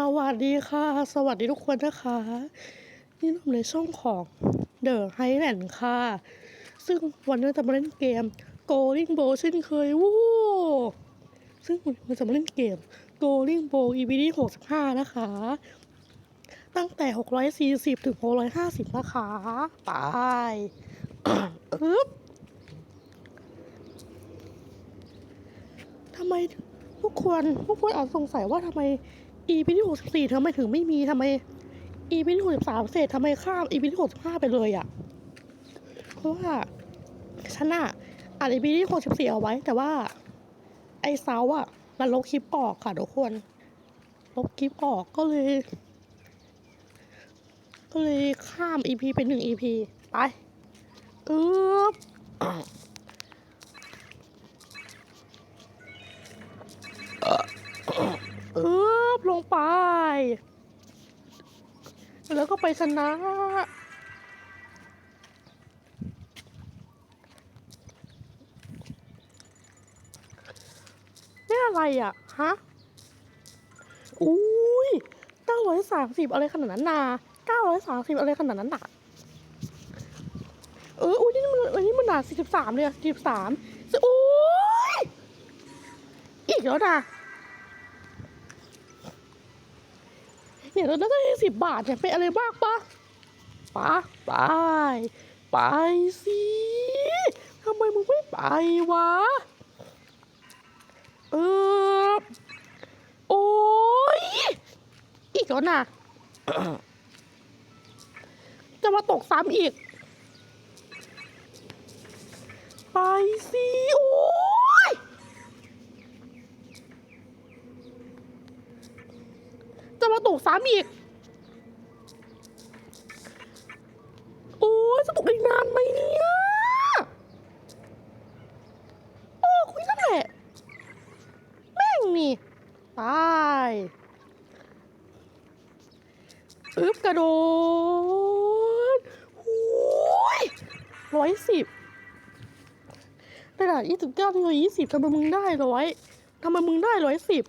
สวัสดีค่ะ สวัสดีทุกคนนะคะ นี่เราในช่องของ The Highland ค่ะ ซึ่งวันนี้จะมาเล่นเกม Going Bow เช่นเคยวู้ซึ่งมันจะมาเล่นเกม Going Bow EP ที่65 นะคะ ตั้งแต่ 640 ถึง 650 นะคะไปอึ๊บทำไมทุกคนทุกคนอาจสงสัยว่าทำไม EP ที่64ทำไมถึงไม่มีทำไม EP ที่63เสร็จทำไมข้าม EP ที่65ไปเลยอะ่ะ เพราะว่าฉันอะอ่าน EP ที่64เอาไว้ แต่ว่า ไอ้เซาอะมันลบคลิปออกค่ะทุกคน ลบคลิปออกก็เลย ก็เลยข้าม EP เป็นหนึ่ง EP ไปอึ๊บ ลงไป แล้วก็ไปชนะ นี่อะไรอะ ฮะ อุ้ยเก้าร้อยสามสิบอะไรขนาดนั้นนาเก้าร้อยสามสิบอะไรขนาดนั้นน่ะเออ อุ้ยนี่มันอันนี้มันหนาสี่สิบสามเลยอะสี่สิบสามโอ้ยอีกแล้วนะ เนี่ยเราได้สิบบาทเนี่ยเป็นอะไรบ้างปะปะไปไปสิทำไมมึงไม่ไปวะเออโอ้ยอีกแล้วนะจะมาตกซ้ำอีก ไปสิ โอ้ย จะมา ตกซ้ำอีก โอ้ยจะตกอีกนานไหมเนี่ย โอ้คุยนั่นแหละ แม่งนี่ไปอึ๊บกระโดดหูยร้อยสิบระดับยี่สิบเก้าถึงยี่สิบทำไมมึงได้ร้อยทำไมมึงได้ร้อยสิบ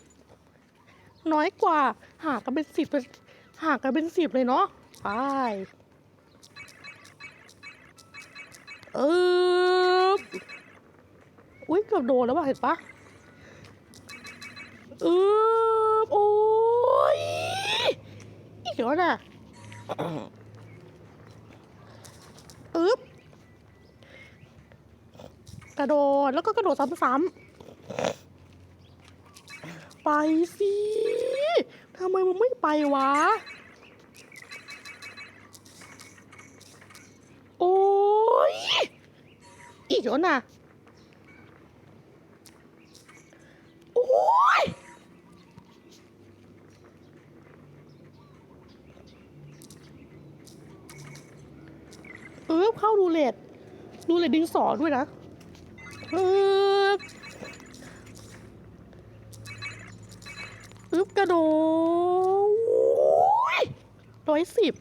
น้อยกว่า หากกันเป็นสิบหากกันเป็นสิบเลยเนาะไปเอออุ้ยเกือบโดนแล้วว่ะเห็นปะเออโอ้ยอีกแล้วน่ะอึ๊บกระโดดแล้วก็กระโดดซ้ำๆไปสิำไมมึงไม่ไปวะ โอ้ย อีกแล้วนะโอ้ย เออเข้าดูเลดดูเลดดิงสอด้วยนะ เออ อึ๊บ กระโดดร้อยสิบ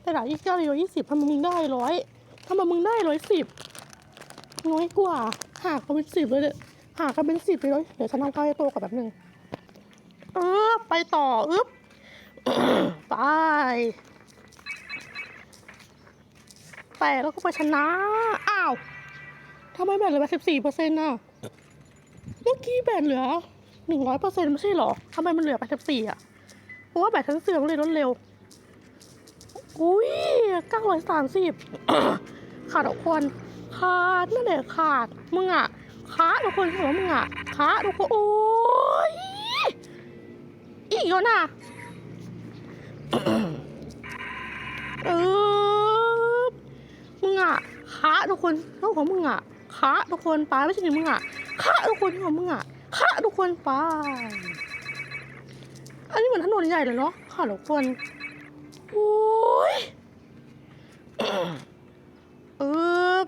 แต่หลายยี่สิบเก้าร้อยยี่สิบทำไมมึงได้ร้อยทำไมมึงได้ร้อยสิบน้อยกว่าหากกันเป็นสิบเลยเนี่ยหากกันเป็นสิบเลยเดี๋ยวฉันทำข้าวให้โตกับแบบหนึ่งเออไปต่ออึ๊บไปแต่แล้วก็ไปชนะ อ้าวทำไมแบ่งเหลือสิบสี่เปอร์เซ็นต์น่ะ มื่อกี้แบตเหลือหนึ่งร้อยเปอร์เซ็นต์ไม่ใช่หรอทำไมมันเหลือแปดสิบสี่อะ เพราะว่าแบตฉันเสื่อมเลยลดเร็ว อุ้ยเก้าร้อยสามสิบขาดทุกคนขาดนั่นแหละขาดมึงอะขาดทุกคนเหรอมึงอะขาดทุกคนโอ้ยอีกแล้วนะเออมึงอะขาทุกคนเท่าของมึงอะขาทุกคนไปไม่ใช่ถึงมึงอะ ขาทุกคนของมึงอะขาทุกคนไปอันนี้เหมือนถนนใหญ่เลยเนาะขาทุกคนโอ้ยเออ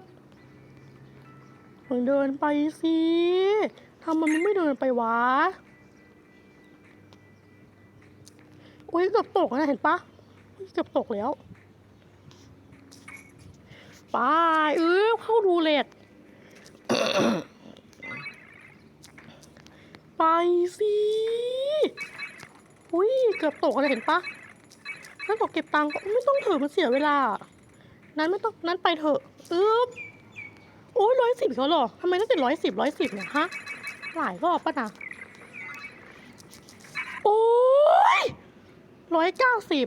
มึงเดินไปสิทำไมมึงไม่เดินไปวะโอ้ยเกือบตกนะเห็นปะเกือบตกแล้วไปเออเข้าดูเลด ไปสิอุ้ยเกือบตกอะไรเห็นปะนั้นบอกเก็บตังค์ก็ไม่ต้องเถอะมันเสียเวลา นั้นไม่ต้องนั้นไปเถอะอึ๊บโอ้ยร้อยสิบเขาหรอทำไมต้องเป็นร้อยสิบร้อยสิบเนี่ยฮะหลายรอบปะนะโอ้ยร้อยเก้าสิบ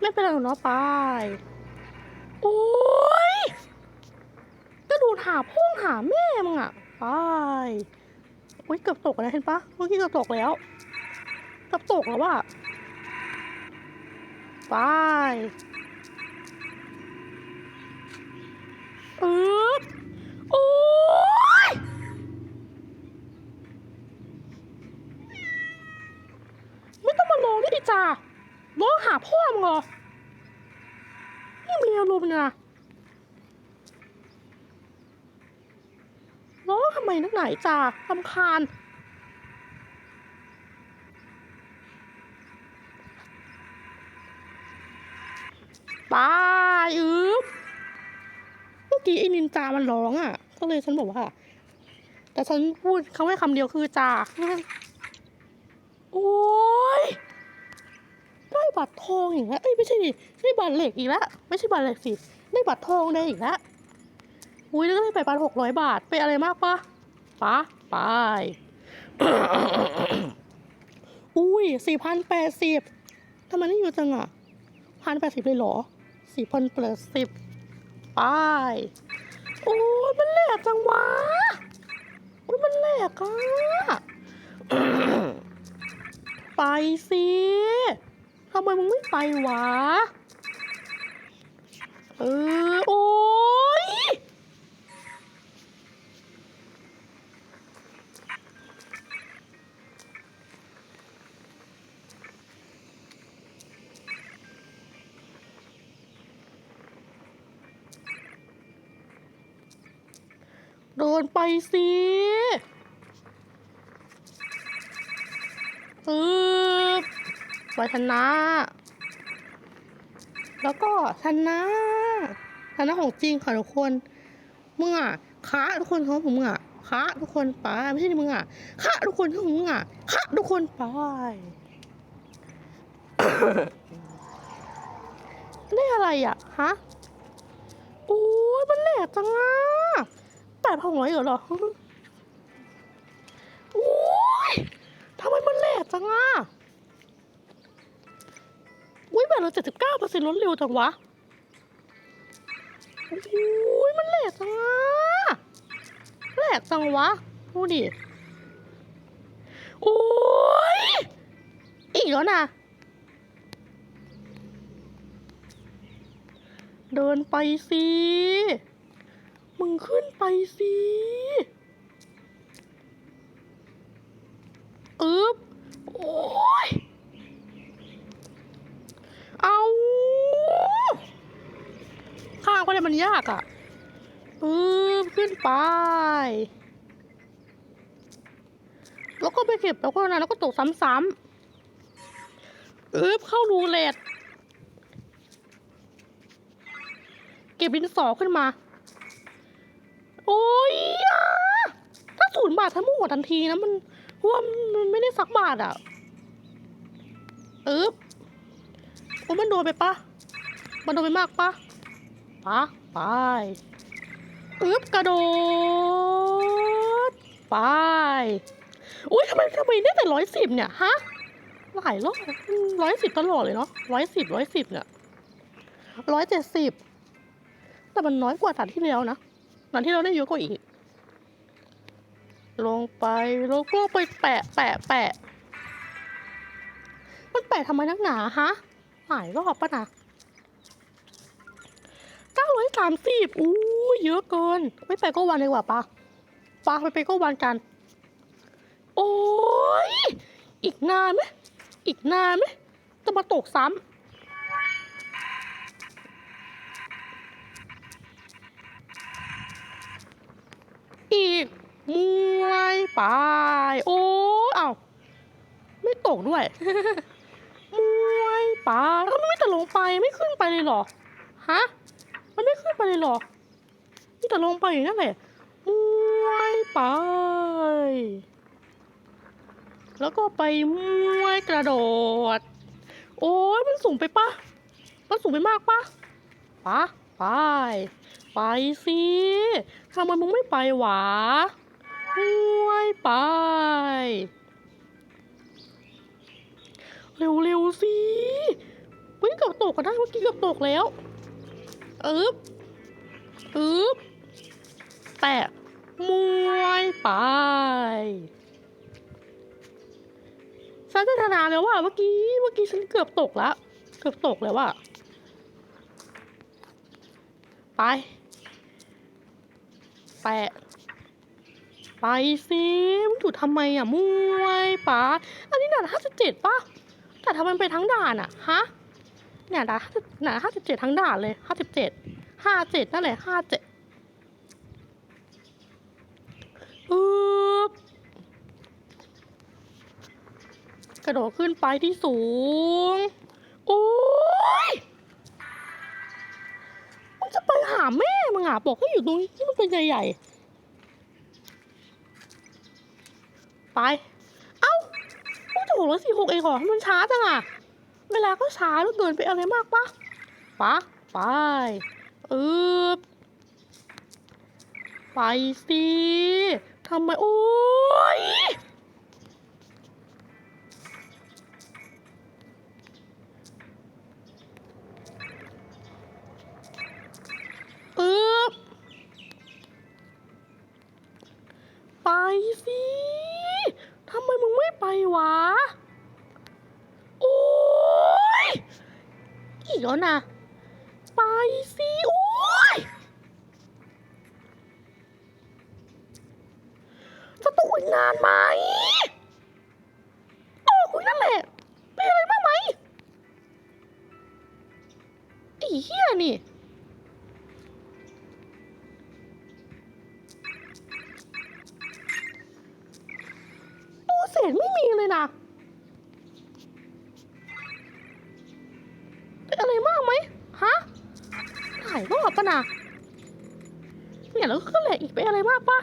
ไม่เป็นไรหรอกเนาะไปโอ้ หาพ่องหาแม่มึงอะไปโอ้ยเกือบตกแล้วเห็นปะเมื่อกี้เกือบตกแล้วเกือบตกแล้วว่ะไปเออโอ้ยไม่ต้องมาลงด้วยดิจ้าร้องหาพ่อมึงเหรอนี่มีอารมณ์นะร้องทำไมนักไหนจ้าลำคาญไปอึ๊บเมื่อกี้ไอ้นินจามันร้องอะ ก็เลยฉันบอกว่า แต่ฉันพูดเขาแค่คำเดียวคือจาโอ้ยได้บัตรทองอีกแล้วเอ้ยไม่ใช่ดิได้บัตรเหล็กอีกแล้วไม่ใช่บัตรเหล็กสิได้บัตรทองได้อีกแล้วอุ้ยแล้วก็ได้ไปบัตรหกร้อยบาทไปอะไรมากปะะไป อุ้ยสี่พันแปดสิบทำไมได้เยอะจังอะพันแปดสิบเลยเหรอสี่พันแปดสิบไป โอ้ยมันแหลกจังวะโอ้ยมันแหลกอะ ไปสิทำไมมึงไม่ไปวะ เออ เดินไปสิอือไปชนะแล้วก็ชนะชนะของจริงค่ะทุกคนมึงอะคะทุกคนของมึงอะคะทุกคนไปไม่ใช่มึงอะคะทุกคนของมึงอะคะทุกคนไปได้อะไรอะฮะโอ้ยมันแหลกจังอะ แปดพันร้อยเหรอโอ้ยทำไมมันแหลกจังอะอุ้ยแบบเราเจ็ดสิบเก้าเปอร์เซ็นต์ลดเร็วจังวะอุ้ยมันแหลกจังอะแหลกจังวะพูดดิโอ้ยอีกแล้วนะเดินไปสิ มึงขึ้นไปสิอึ๊บโอ้ย เอาข้างก็ได้มันยากอะ่ะปึ๊บขึ้นไป แล้วก็ไปเก็บแล้วก็นะแล้วก็ตกซ้ำๆอึ๊บเข้ารูเล็ตเก็บดินสอขึ้นมา โอ้ยถ้าศูนย์บาททั้งหมดทันทีนะมันว่ามันไม่ได้สักบาทอะอึ๊บโอ้มันโดนไปปะมันโดนไปมากปะปะไปอึ๊บกระโดดไปอุ้ยทำไมทำไมได้แต่ร้อยสิบเนี่ยฮะหลายรอบร้อยสิบตลอดเลยเนาะร้อยสิบร้อยสิบเนี่ยร้อยเจ็ดสิบแต่มันน้อยกว่าสันที่แล้วนะ สันที่เราได้ยอะกว่าอีก ลงไปแล้วก็ไปแปะแปะแปะ มันแปะทำไมนักหนาฮะหลายรอบปะนะเก้าร้อยสามสิบอู้เยอะเกิน ไม่ไปก็วันเลยกว่าปะปะไปไปก็วันกัน โอ้ยอีกนานไหมอีกนานไหมจะมาตกซ้ำ อีกมวยไปโอ้ยเอ้าไม่ตกด้วยมวยปลาแล้วมันไม่แต่ลงไปไม่ขึ้นไปเลยเหรอฮะมันไม่ขึ้นไปเลยเหรอนี่แต่ลงไปอย่างนั้นแหละมวยวยไป แล้วก็ไปมวยกระโดด โอ้ยมันสูงไปปะมันสูงไปมากปะปะไป ไปสิทำไมมึงไม่ไปหวะมวยไป เร็วๆสิเฮ้ยเกือบตกกันได้เมื่อกี้เกือบตกแล้วอึ๊บอึ๊บแตะมวยไปฉันจะชนะแล้วว่ะเมื่อกี้เมื่อกี้ฉันเกือบตกแล้ว เกือบตกแล้วว่ะไป แปะ ไปสิมึงถูทำไมอะมวยป๋าอันนี้ด่านห้าสิบเจ็ดป่ะแต่ทำไมไปทั้งด่านอะฮะเนี่ยด่านห้าห้าสิบเจ็ดทั้งด่านเลยห้าสิบเจ็ดห้าเจ็ดนั่นแหละห้าเจ็ดอึ๊บกระโดดขึ้นไปที่สูงโอ้ย จะไปหาแม่มึงอะบอกให้อยู่ตรงนี้ที่มันเป็นใหญ่ๆไป เอ้าโอ้โหแล้วสี่หกเองเหรอมันช้าจังอะ เวลาก็ช้าแล้วเกินไปอะไรมากปะปะไปอึบไปสิทำไม โอ้ย อึบไปสิ ทำไมมึงไม่ไปวะ โอ้ย อีกแล้วนะ ไปสิ โอ้ย จะต้องอีกนานไหมโอ้คุยนั่นแหละเป็นอะไรบ้างไหมไอ้เหี้ยนี่ เศษไม่มีเลยนะเป็นอะไรมากไหมฮะถ่ายรอบปะนะเนี่ยแล้วก็แหละอีกเป็นอะไรมากปะ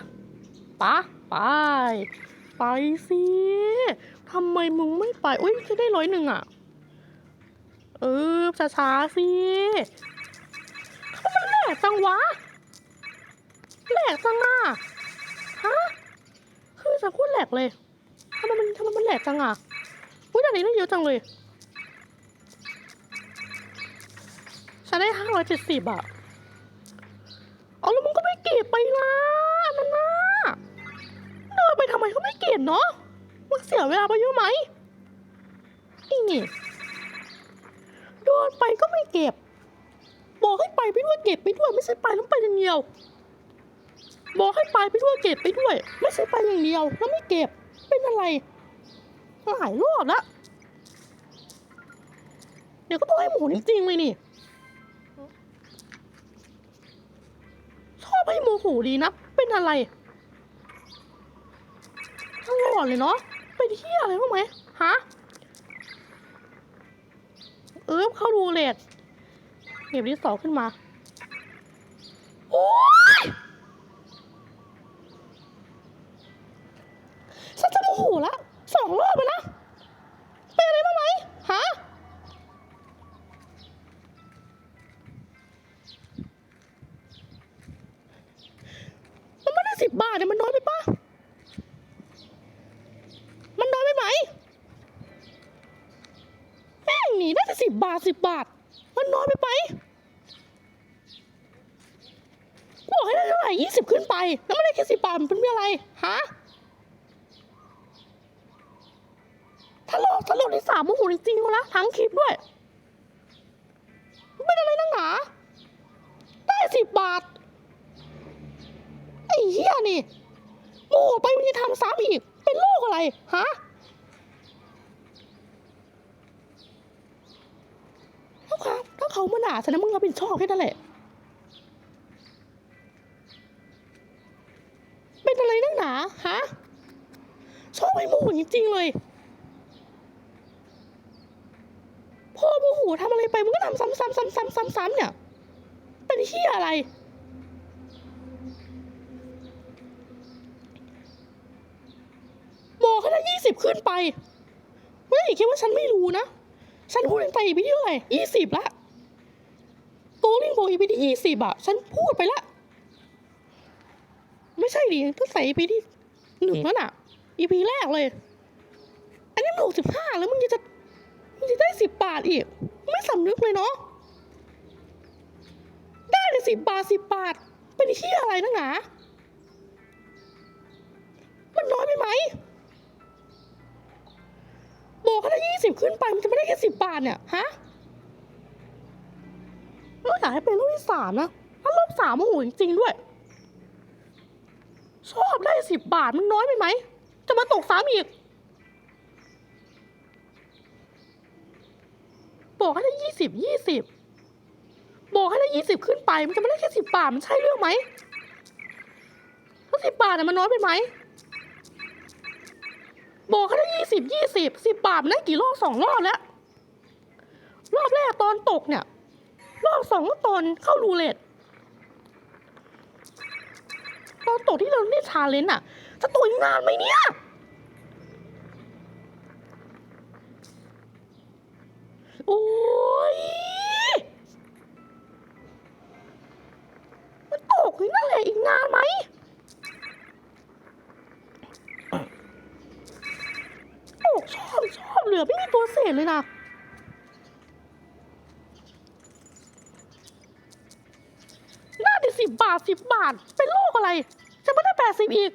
ปะไป ไปสิทำไมมึงไม่ไปอุ้ยจะได้ร้อยหนึ่งอะ เออช้าๆสิมมันแหลกจังวะแหลกจังอะฮะ คือจะพูดแหลกเลย ทำไมมันทำไมมันแหลกจังอะอุ้ยอันนี้ได้เยอะจังเลย ฉันได้ห้าร้อยเจ็ดสิบอะเอาแล้วมึงก็ไม่เก็บไปละอันนั่นนะเดินไปทำไมก็ไม่เก็บเนาะมึงเสียเวลาไปเยอะไหมอีนี่เดินไปก็ไม่เก็บ บอกให้ไปไปด้วยเก็บไปด้วยไม่ใช่ไปแล้วไปอย่างเดียว บอกให้ไปไปด้วยเก็บไปด้วย ไม่ใช่ไปอย่างเดียวแล้วไม่เก็บ เป็นอะไรหลายรอบแล้ว เดี๋ยวก็ต้องให้หมูจริงๆเลยนี่ ชอบให้โมโหดีนะ เป็นอะไรตลอดเลยเนาะ เป็นเที่ยอะไรบ้างไหมฮะ เออเข้าดูเลดเก็บที่สองขึ้นมา โอ้ยฉันจะ โมโหแล้วสองรอบไปแล้วเป็นอะไรบ้างไหมฮะมันไม่ได้สิบบาทเนี่ยมันน้อยไปปะมันน้อยไปไหมแม่งหนีได้แต่สิบบาทสิบบาท มันน้อยไปไหมกูบอกให้ได้เท่าไหร่ยี่สิบขึ้นไป แล้วไม่ได้แค่สิบบาทมันเป็นอะไรฮะ ถ้าโลกถ้าโลก่จริงๆแล้วทั้งคลิปด้วยมันเป็นอะไรนักหนาได้สิบบาท ไอ้เหี้ยนี่โอ้โหไปมันจะทำซ้ำอีก เป็นโรคอะไร ฮะถ้าเขาถ้าเขามาด่าฉันนะมึงรับผิดชอบแค่นั้นแหละ เป็นอะไรนักหนา ฮะ ชอบไอ้โมโหจริงๆเลย พอโมโหทำอะไรไปมึงก็ทำซ้ำๆซ้ำๆซ้ำๆเนี่ย เป็นเหี้ยอะไรยี่สิบขึ้นไป เฮ้ยคิดว่าฉันไม่รู้นะ ฉันพูดไปอีพีที่เท่าไหร่ยี่สิบละโกลิงโบอีพีที่ยี่สิบอะฉันพูดไปละ ไม่ใช่ดิก็ใส่อีพีที่หนึ่งแล้วน่ะอีพีแรกเลย อันนี้มันหกสิบห้าแล้วมึงจะ มึงจะได้สิบบาทอีก ไม่สำนึกเลยเนาะได้เลยสิบบาทสิบบาท เป็นที่อะไรนักหนา มันน้อยไปไหมโบกเขายี่สิบขึ้นไปมันจะไม่ได้แค่สิบบาทเนี่ยฮะเราอยากให้เป็นรอบที่สามนะถ้ารอบสามโอ้โหจริงๆด้วย ชอบได้สิบบาทมันน้อยไปไหม จะมาตกสามอีก บอกให้ได้ยี่สิบยี่สิบบอกให้ได้ยี่สิบขึ้นไป มันจะไม่ได้แค่สิบบาทมันใช่เรื่องไหมถ้าสิบบาทน่ะมันน้อยไปไหมบอกให้ได้ยี่สิบยี่สิบสิบบาทมันได้กี่รอบสองรอบแล้ว รอบแรกตอนตกเนี่ย รอบสองก็ตอนเข้ารูเล็ตตอนตกที่เราเล่นชาเลนจ์อะจะตกอีกนานไหมเนี่ย โอ้ย มันตกอยู่นั่นแหละอีกนานไหม ตกชอบชอบเห ลือไม่มีตัวเศษเลยนะน่าดิสิบบาทสิบบาท เป็นโรคอะไร จะไม่ได้แปดสิบอีก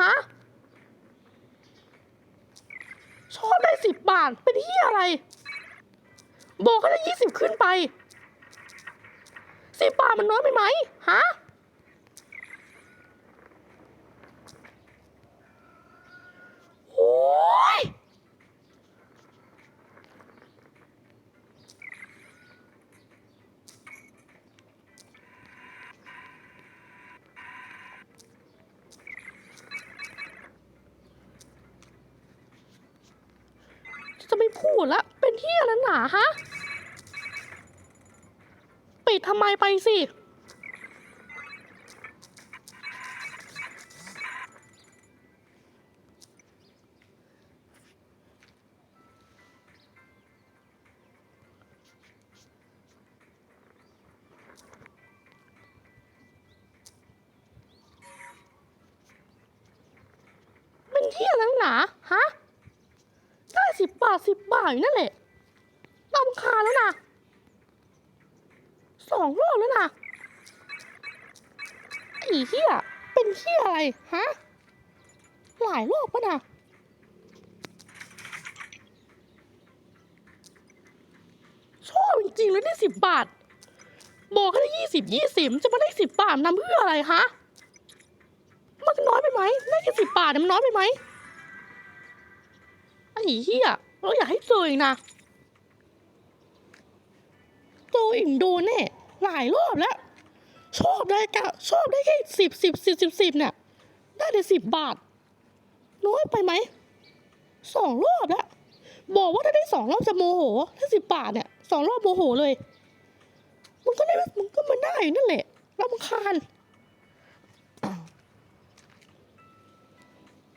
ฮะชอนได้สิบบาท เป็นที่อะไร บอกก็ได้ยี่สิบขึ้นไปสิบบาทมันน้อยไปไหมฮะ โอ้ย จะไม่พูด ละเป็นที่อะไรหนาฮะ ปิดทำไมไปสิ เป็นที่อะไรหนาฮะได้สิบบาทสิบบาทอยู่นั่นแหละรำคาญแล้วนะสองรอบแล้วนะไอ้ เหี้ยเป็นเหี้ยอะไร ฮะ หลายรอบปะนะชอบจริงๆเลยได้สิบบาท บอกให้ได้ยี่สิบยี่สิบจะมาได้สิบบาทนำเพื่ออะไรฮะมันน้อยไปไหมได้แค่สิบบาทมันน้อยไปไหมไอ้เหี้ยเราอยากให้เจออีกนะเจออีกโดนแน่หลายรอบแล้ว ชอบได้กะชอบได้แค่สิบสิบสิบสิบสิบเนี่ยได้แต่สิบบาท น้อยไปไหมสองรอบแล้วบอกว่าถ้าได้สองรอบจะโมโหถ้าสิบบาทเนี่ยสองรอบโมโหเลยมันก็ได้มันก็มันได้อยู่นั่นแหละรำคาญ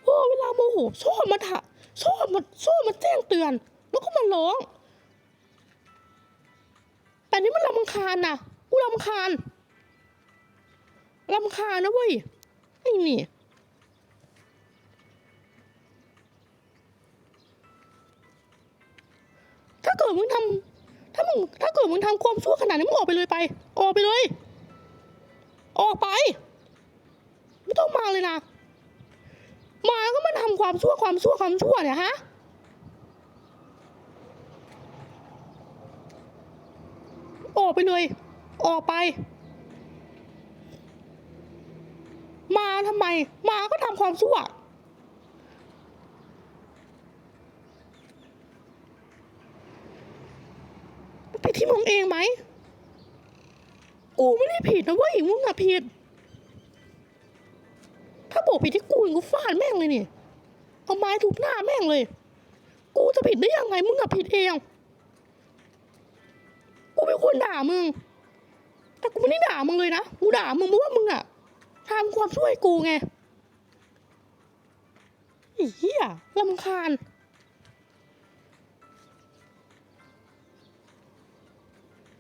โอ้เวลาโมโหชอบมาถะชอบมาชอบมาแจ้งเตือน แล้วก็มาร้องแต่นี่มันรำคาญนะกูรำคาญ รำคานะเว้ยไอ้นี่ถ้าเกิดมึงทำถ้ามึงถ้าเกิดมึงทำความชั่วขนาดนี้มึงออกไปเลยไป ออกไปเลย ออกไป ไม่ต้องมาเลยนะ มาก็มาทำความชั่วความชั่วความชั่วเนี่ยฮะออกไปเลย ออกไป มาทำไม มาก็ทำความชั่ว ผิดที่มึงเองไหม กูไม่ได้ผิดนะวเว้ยมึงอะผิด ถ้าบอกผิดที่กูกูฟาดแม่งเลยนี่ เอาไม้ทุบหน้าแม่งเลย กูจะผิดได้ยังไง มึงอะผิดเอง กูไม่ควรด่ามึง แต่กูไม่ได้ด่ามึงเลยนะ กูด่ามึงเพราะว่ามึงอะ ทำความช่วยกูไงไอ้เหี้ยลำคาญ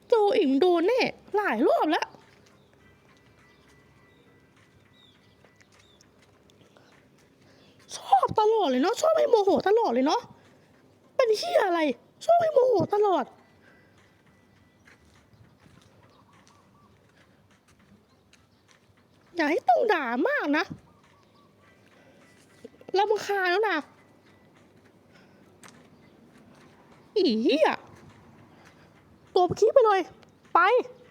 โจอีกมึงโดนแน่หลายรอบแล้วชอบตลอดเลยเนาะชอบให้โมโหตลอดเลยเนาะเป็นเหี้ยอะไร ชอบให้โมโหตลอด อย่าให้ต้องด่ามากนะรำคาญแล้วนะอีเหี้ยตัวคีบไปเลย ไป